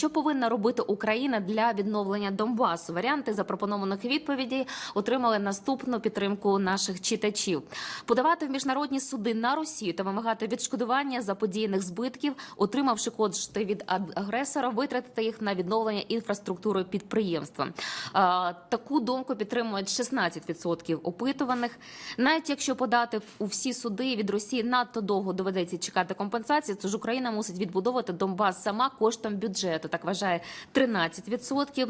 Що повинна робити Україна для відновлення Донбасу? Варіанти запропонованих відповідей отримали наступну підтримку наших читачів. Подавати в міжнародні суди на Росію та вимагати відшкодування заподіяних збитків, отримавши кошти від аг- агресора, витратити їх на відновлення інфраструктури підприємства. Таку думку підтримують 16% опитуваних. Навіть якщо подати у всі суди від Росії надто довго доведеться чекати компенсації, то ж Україна мусить відбудовувати Донбас сама коштом бюджету. Так вважає 13%.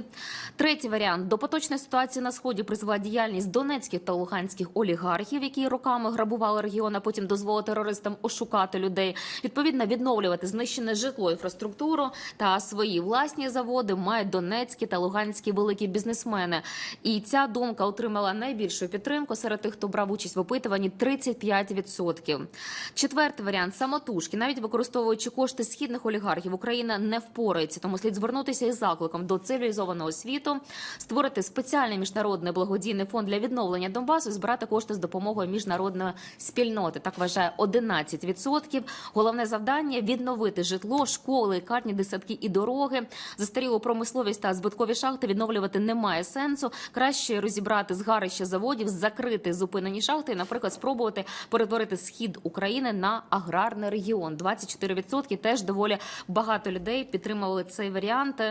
Третій варіант до поточної ситуації на сході призвела діяльність донецьких та луганських олігархів, які роками грабували регіон, а потім дозволили терористам ошукати людей. Відповідно, відновлювати знищене житло, інфраструктуру та свої власні заводи мають донецькі та луганські великі бізнесмени. І ця думка отримала найбільшу підтримку серед тих, хто брав участь в опитуванні 35%. Четвертий варіант самотужки. Навіть використовуючи кошти східних олігархів, Україна не впорається. Тому слід звернутися із закликом до цивілізованого світу, створити спеціальний міжнародний благодійний фонд для відновлення Донбасу, збирати кошти з допомогою міжнародної спільноти. Так вважає 11%. Головне завдання відновити житло, школи, лікарні, десятки і дороги. Застарілу промисловість та збиткові шахти відновлювати немає сенсу. Краще розібрати згарище заводів, закрити зупинені шахти, і, наприклад, спробувати перетворити схід України на аграрний регіон. 24% теж доволі багато людей підтримували цей варіант.